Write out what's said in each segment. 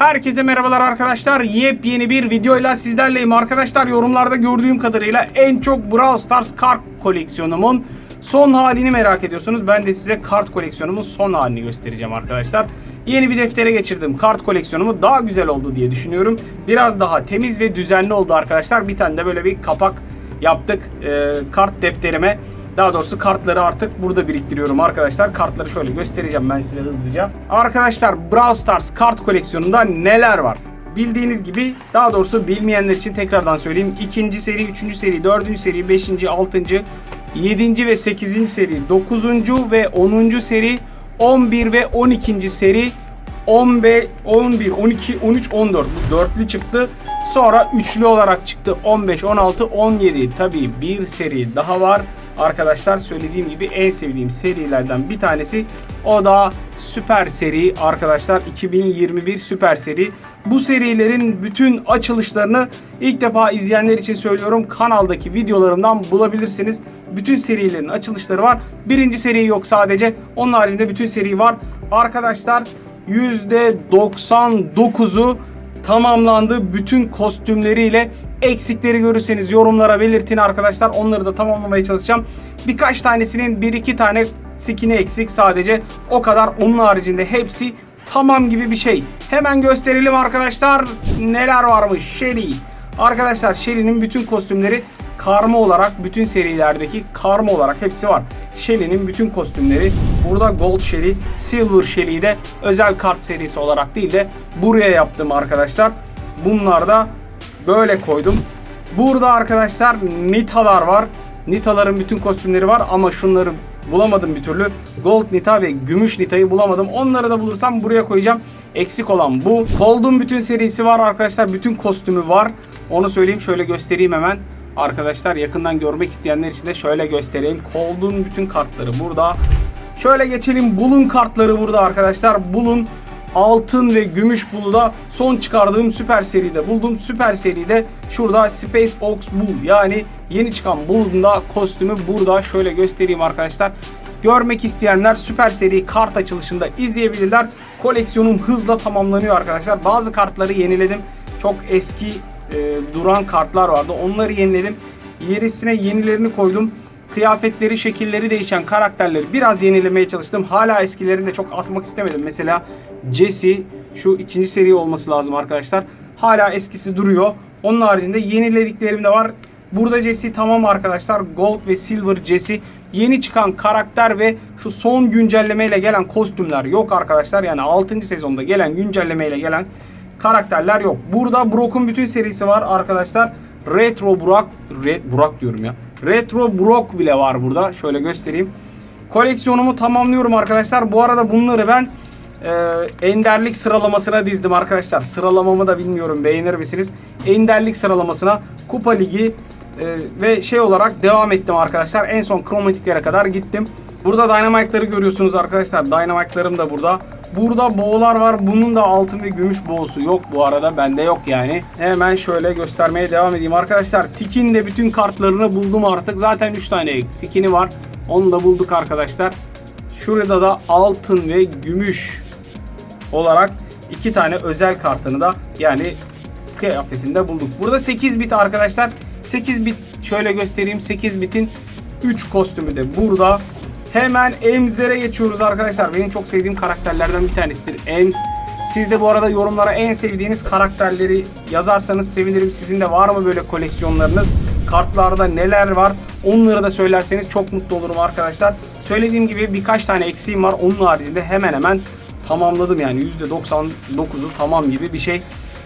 Herkese merhabalar arkadaşlar. Yepyeni bir videoyla sizlerleyim arkadaşlar. Yorumlarda gördüğüm kadarıyla en çok Brawl Stars kart koleksiyonumun son halini merak ediyorsunuz. Ben de size kart koleksiyonumun son halini göstereceğim arkadaşlar. Yeni bir deftere geçirdim. Kart koleksiyonumu daha güzel oldu diye düşünüyorum. Biraz daha temiz ve düzenli oldu arkadaşlar. Bir tane de böyle bir kapak yaptık e, kart defterime. Daha doğrusu kartları artık burada biriktiriyorum arkadaşlar. Kartları şöyle göstereceğim ben size hızlıca. Arkadaşlar Brawl Stars kart koleksiyonunda neler var? Bildiğiniz gibi daha doğrusu bilmeyenler için tekrardan söyleyeyim. İkinci seri, üçüncü seri, dördüncü seri, beşinci, altıncı, yedinci ve sekizinci seri, dokuzuncu ve onuncu seri, 11 ve 12. seri 15, 11, 12, 13, 14 bu dörtlü çıktı. Sonra üçlü olarak çıktı 15, 16, 17. Tabii bir seri daha var. Arkadaşlar söylediğim gibi en sevdiğim serilerden bir tanesi. O da süper seri arkadaşlar 2021 süper seri. Bu serilerin bütün açılışlarını ilk defa izleyenler için söylüyorum. Kanaldaki videolarımdan bulabilirsiniz. Bütün serilerin açılışları var. Birinci seri yok sadece. Onun haricinde bütün seri var. Arkadaşlar %99'u tamamlandı. Bütün kostümleriyle eksikleri görürseniz yorumlara belirtin arkadaşlar. Onları da tamamlamaya çalışacağım. Birkaç tanesinin bir iki tane skin'i eksik sadece. O kadar. Onun haricinde hepsi tamam gibi bir şey. Hemen gösterelim arkadaşlar neler varmış. Shelly. Arkadaşlar Shelly'nin bütün kostümleri karma olarak bütün serilerdeki karma olarak hepsi var. Shelly'nin bütün kostümleri burada Gold Shelly, Silver Shelly'yi de özel kart serisi olarak değil de buraya yaptım arkadaşlar. Bunlar da böyle koydum. Burada arkadaşlar Nita'lar var. Nita'ların bütün kostümleri var ama şunları bulamadım bir türlü. Gold Nita ve Gümüş Nita'yı bulamadım. Onları da bulursam buraya koyacağım. Eksik olan bu. Cold'un bütün serisi var arkadaşlar. Bütün kostümü var. Onu söyleyeyim. Şöyle göstereyim hemen. Arkadaşlar yakından görmek isteyenler için de şöyle göstereyim. Cold'un bütün kartları burada. Şöyle geçelim. Bulun kartları burada arkadaşlar. Bulun altın ve gümüş bulu da son çıkardığım süper seride buldum. Süper seride şurada Space Ox Bull yani yeni çıkan Bull'un da kostümü burada. Şöyle göstereyim arkadaşlar. Görmek isteyenler süper seri kart açılışında izleyebilirler. Koleksiyonum hızla tamamlanıyor arkadaşlar. Bazı kartları yeniledim. Çok eski e, duran kartlar vardı. Onları yeniledim. Yerisine yenilerini koydum. Kıyafetleri, şekilleri değişen karakterleri biraz yenilemeye çalıştım. Hala eskilerini de çok atmak istemedim. Mesela Jesse şu ikinci seri olması lazım arkadaşlar. Hala eskisi duruyor. Onun haricinde yenilediklerim de var. Burada Jesse tamam arkadaşlar. Gold ve Silver Jesse. Yeni çıkan karakter ve şu son güncellemeyle gelen kostümler yok arkadaşlar. Yani 6. sezonda gelen güncellemeyle gelen karakterler yok. Burada Brock'un bütün serisi var arkadaşlar. Retro Brock, Red, Brock diyorum ya. Retro Brock bile var burada. Şöyle göstereyim. Koleksiyonumu tamamlıyorum arkadaşlar. Bu arada bunları ben e, enderlik sıralamasına dizdim arkadaşlar. Sıralamamı da bilmiyorum beğenir misiniz? Enderlik sıralamasına Kupa Ligi e, ve şey olarak devam ettim arkadaşlar. En son kromatiklere kadar gittim. Burada Dynamite'ları görüyorsunuz arkadaşlar. Dynamite'larım da burada. Burada boğular var. Bunun da altın ve gümüş boğusu yok bu arada. Bende yok yani. Hemen şöyle göstermeye devam edeyim arkadaşlar. Tik'in de bütün kartlarını buldum artık. Zaten 3 tane skin'i var. Onu da bulduk arkadaşlar. Şurada da altın ve gümüş olarak iki tane özel kartını da yani kıyafetinde bulduk. Burada 8 bit arkadaşlar. 8 bit şöyle göstereyim. 8 bitin 3 kostümü de burada. Hemen Emz'lere geçiyoruz arkadaşlar. Benim çok sevdiğim karakterlerden bir tanesidir Ems. Siz de bu arada yorumlara en sevdiğiniz karakterleri yazarsanız sevinirim. Sizin de var mı böyle koleksiyonlarınız? Kartlarda neler var? Onları da söylerseniz çok mutlu olurum arkadaşlar. Söylediğim gibi birkaç tane eksiğim var. Onun haricinde hemen hemen tamamladım yani %99'u tamam gibi bir şey.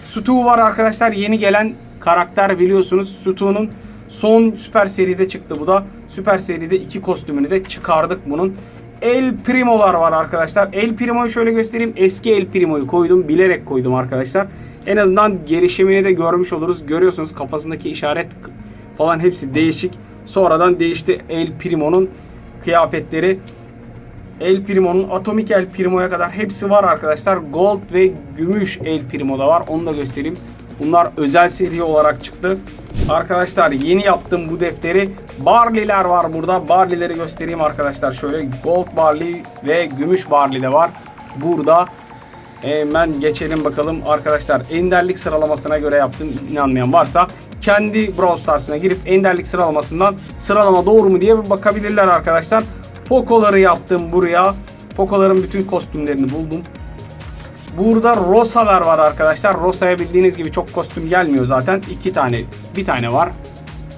Stu var arkadaşlar. Yeni gelen karakter biliyorsunuz. Stu'nun son süper seride çıktı bu da. Süper seride iki kostümünü de çıkardık bunun. El Primo'lar var arkadaşlar. El Primo'yu şöyle göstereyim. Eski El Primo'yu koydum. Bilerek koydum arkadaşlar. En azından gelişimini de görmüş oluruz. Görüyorsunuz kafasındaki işaret falan hepsi değişik. Sonradan değişti El Primo'nun kıyafetleri. El Primo'nun Atomik El Primo'ya kadar hepsi var arkadaşlar. Gold ve gümüş El Primo'da var. Onu da göstereyim. Bunlar özel seri olarak çıktı. Arkadaşlar yeni yaptım bu defteri. Barley'ler var burada. Barley'leri göstereyim arkadaşlar. Şöyle Gold Barley ve Gümüş Barley de var. Burada Hemen geçelim bakalım arkadaşlar. Enderlik sıralamasına göre yaptım inanmayan varsa kendi Brawl Stars'ına girip enderlik sıralamasından sıralama doğru mu diye bir bakabilirler arkadaşlar. Poco'ları yaptım buraya. Poco'ların bütün kostümlerini buldum. Burada Rosa'lar var arkadaşlar. Rosa'ya bildiğiniz gibi çok kostüm gelmiyor zaten. İki tane, bir tane var.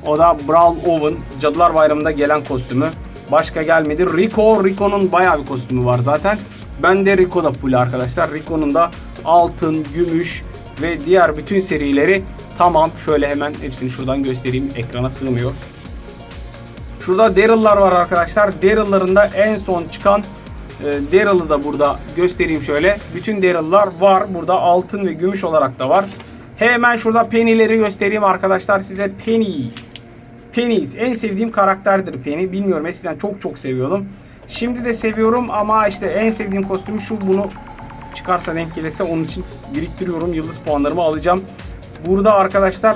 O da Brawl Owen. Cadılar Bayramı'nda gelen kostümü. Başka gelmedi. Rico. Rico'nun bayağı bir kostümü var zaten. Ben de Rico'da full arkadaşlar. Rico'nun da altın, gümüş ve diğer bütün serileri tamam. Şöyle hemen hepsini şuradan göstereyim. Ekrana sığmıyor. Şurada Daryl'lar var arkadaşlar. Daryl'ların da en son çıkan e, Daryl'ı da burada göstereyim şöyle. Bütün Daryl'lar var. Burada altın ve gümüş olarak da var. Hemen şurada Penny'leri göstereyim arkadaşlar size. Penny. Penny en sevdiğim karakterdir Penny. Bilmiyorum eskiden çok çok seviyordum. Şimdi de seviyorum ama işte en sevdiğim kostüm şu bunu çıkarsa denk gelirse onun için biriktiriyorum. Yıldız puanlarımı alacağım. Burada arkadaşlar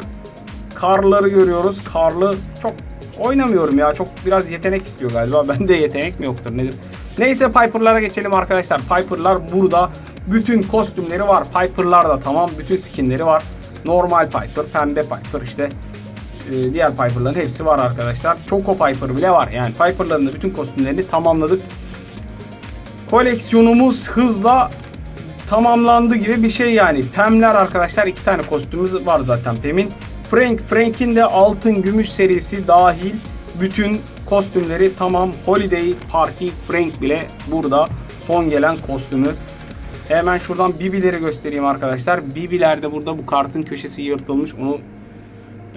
karları görüyoruz. Karlı çok oynamıyorum ya. Çok biraz yetenek istiyor galiba. Bende yetenek mi yoktur nedir? Neyse Piper'lara geçelim arkadaşlar. Piper'lar burada. Bütün kostümleri var. Piper'lar da tamam. Bütün skinleri var. Normal Piper, pembe Piper işte e, diğer Piper'ların hepsi var arkadaşlar. Choco Piper bile var. Yani Piper'ların da bütün kostümlerini tamamladık. Koleksiyonumuz hızla tamamlandı gibi bir şey yani. Pem'ler arkadaşlar iki tane kostümümüz var zaten Pem'in. Frank, Frank'in de altın gümüş serisi dahil bütün kostümleri tamam. Holiday Party Frank bile burada son gelen kostümü. Hemen şuradan Bibi'leri göstereyim arkadaşlar. Bibi'ler de burada bu kartın köşesi yırtılmış. Onu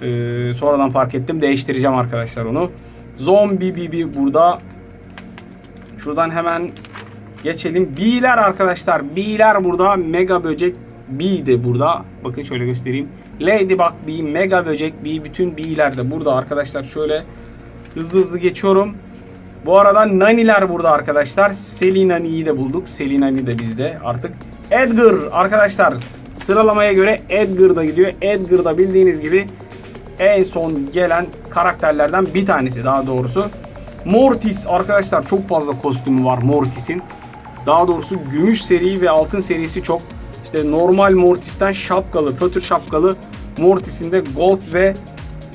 ee, sonradan fark ettim. Değiştireceğim arkadaşlar onu. Zombie Bibi burada. Şuradan hemen geçelim. B'ler arkadaşlar. B'ler burada. Mega böcek B de burada. Bakın şöyle göstereyim. Ladybug B, Mega böcek B, bütün B'ler de burada arkadaşlar. Şöyle hızlı hızlı geçiyorum. Bu arada Nani'ler burada arkadaşlar. Selinani'yi de bulduk. Selinani de bizde artık. Edgar arkadaşlar sıralamaya göre Edgar da gidiyor. Edgar da bildiğiniz gibi en son gelen karakterlerden bir tanesi daha doğrusu. Mortis arkadaşlar çok fazla kostümü var Mortis'in. Daha doğrusu gümüş seri ve altın serisi çok. İşte normal Mortis'ten şapkalı, fötür şapkalı Mortis'in de gold ve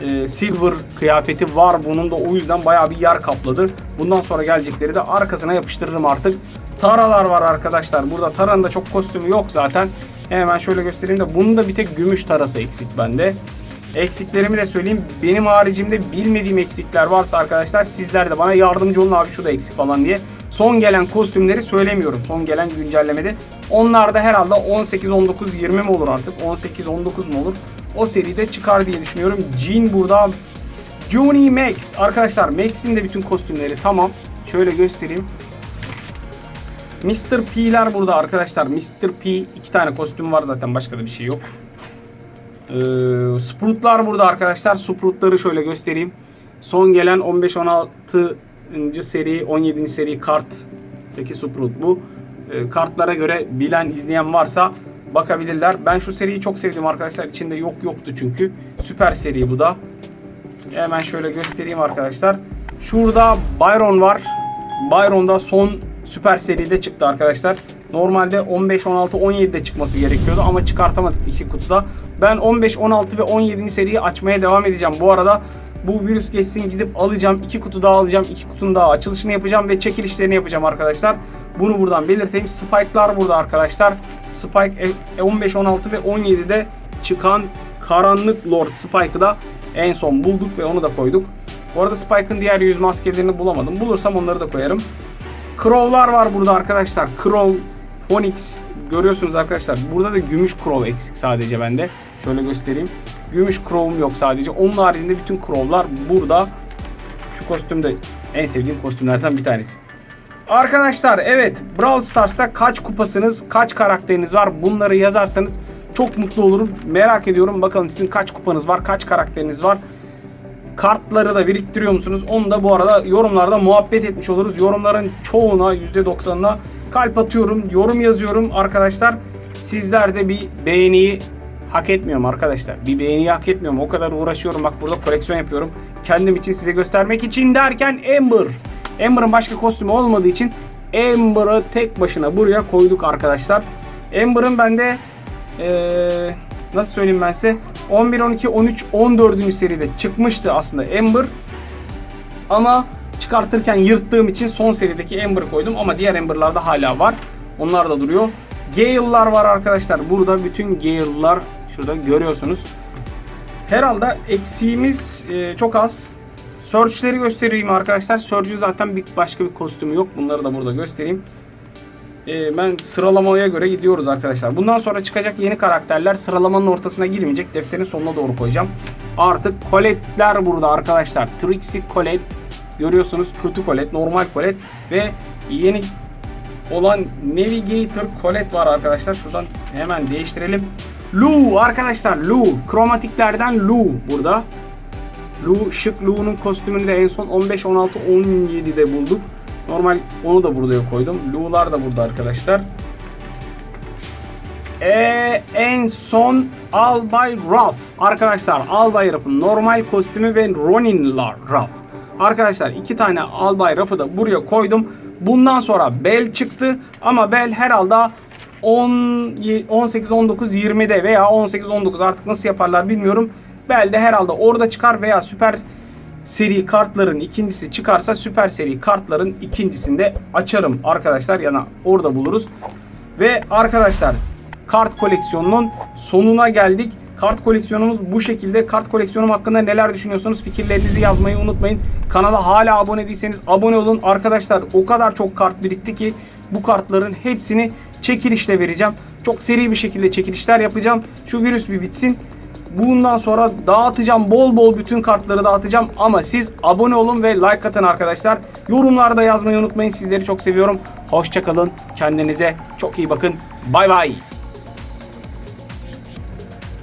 e, silver kıyafeti var. Bunun da o yüzden bayağı bir yer kapladı. Bundan sonra gelecekleri de arkasına yapıştırırım artık. Taralar var arkadaşlar. Burada Tara'nın da çok kostümü yok zaten. Hemen şöyle göstereyim de bunun da bir tek gümüş tarası eksik bende. Eksiklerimi de söyleyeyim. Benim haricimde bilmediğim eksikler varsa arkadaşlar sizler de bana yardımcı olun abi şu da eksik falan diye. Son gelen kostümleri söylemiyorum. Son gelen güncellemede. Onlar da herhalde 18, 19, 20 mi olur artık? 18, 19 mu olur? O seride çıkar diye düşünüyorum. Jean burada. Juni Max. Arkadaşlar Max'in de bütün kostümleri tamam. Şöyle göstereyim. Mr. P'ler burada arkadaşlar. Mr. P iki tane kostüm var zaten başka da bir şey yok. Ee, Sprout'lar burada arkadaşlar. Sprout'ları şöyle göstereyim. Son gelen 15-16. Seri 17. seri karttaki Sprout bu. Ee, kartlara göre bilen izleyen varsa bakabilirler. Ben şu seriyi çok sevdim arkadaşlar. İçinde yok yoktu çünkü. Süper seri bu da. Hemen şöyle göstereyim arkadaşlar. Şurada Byron var. Byron da son süper seride çıktı arkadaşlar. Normalde 15, 16, 17'de çıkması gerekiyordu ama çıkartamadık iki kutuda. Ben 15, 16 ve 17. seriyi açmaya devam edeceğim. Bu arada bu virüs geçsin gidip alacağım. iki kutu daha alacağım. iki kutunun daha açılışını yapacağım ve çekilişlerini yapacağım arkadaşlar. Bunu buradan belirteyim. Spike'lar burada arkadaşlar. Spike 15, 16 ve 17'de çıkan Karanlık Lord Spike'ı da en son bulduk ve onu da koyduk. Bu arada Spike'ın diğer yüz maskelerini bulamadım. Bulursam onları da koyarım. Crow'lar var burada arkadaşlar. Crow, Phoenix görüyorsunuz arkadaşlar. Burada da gümüş Crow eksik sadece bende. Şöyle göstereyim. Gümüş Crow'um yok sadece. Onun haricinde bütün Crow'lar burada. Şu kostüm de en sevdiğim kostümlerden bir tanesi. Arkadaşlar evet Brawl Stars'ta kaç kupasınız, kaç karakteriniz var bunları yazarsanız çok mutlu olurum. Merak ediyorum bakalım sizin kaç kupanız var, kaç karakteriniz var. Kartları da biriktiriyor musunuz? Onu da bu arada yorumlarda muhabbet etmiş oluruz. Yorumların çoğuna %90'ına kalp atıyorum, yorum yazıyorum arkadaşlar. Sizler de bir beğeniyi hak etmiyorum arkadaşlar. Bir beğeniyi hak etmiyorum. O kadar uğraşıyorum. Bak burada koleksiyon yapıyorum. Kendim için size göstermek için derken Amber. Amber'ın başka kostümü olmadığı için Amber'ı tek başına buraya koyduk arkadaşlar. Amber'ın bende eee, nasıl söyleyeyim ben size 11, 12, 13, 14. seride çıkmıştı aslında Amber. Ama çıkartırken yırttığım için son serideki Amber'ı koydum ama diğer Amber'larda hala var. Onlar da duruyor. Gale'lar var arkadaşlar. Burada bütün Gale'lar şurada görüyorsunuz. Herhalde eksiğimiz e, çok az. Surge'leri göstereyim arkadaşlar. Surge'ün zaten bir başka bir kostümü yok. Bunları da burada göstereyim. E, ben sıralamaya göre gidiyoruz arkadaşlar. Bundan sonra çıkacak yeni karakterler sıralamanın ortasına girmeyecek. Defterin sonuna doğru koyacağım. Artık Colette'ler burada arkadaşlar. Trixie Colette görüyorsunuz. Kötü Colette, normal Colette ve yeni olan Navigator Colette var arkadaşlar. Şuradan hemen değiştirelim. Lu arkadaşlar Lu. Kromatiklerden Lu burada. Lu, şık Lu'nun kostümünü de en son 15, 16, 17'de bulduk. Normal onu da buraya koydum. Lu'lar da burada arkadaşlar. Ee, en son Albay Ruff. Arkadaşlar Albay Ruff'ın normal kostümü ve Ronin Ruff. Arkadaşlar iki tane Albay Ruff'ı da buraya koydum. Bundan sonra Bell çıktı ama Bell herhalde 10, 18, 19, 20'de veya 18, 19 artık nasıl yaparlar bilmiyorum. Bell de herhalde orada çıkar veya süper seri kartların ikincisi çıkarsa süper seri kartların ikincisinde açarım arkadaşlar. Yani orada buluruz. Ve arkadaşlar kart koleksiyonunun sonuna geldik. Kart koleksiyonumuz bu şekilde. Kart koleksiyonum hakkında neler düşünüyorsunuz? Fikirlerinizi yazmayı unutmayın. Kanala hala abone değilseniz abone olun. Arkadaşlar o kadar çok kart birikti ki bu kartların hepsini çekilişle vereceğim. Çok seri bir şekilde çekilişler yapacağım. Şu virüs bir bitsin. Bundan sonra dağıtacağım. Bol bol bütün kartları dağıtacağım. Ama siz abone olun ve like atın arkadaşlar. Yorumlarda yazmayı unutmayın. Sizleri çok seviyorum. Hoşçakalın. Kendinize çok iyi bakın. Bay bay.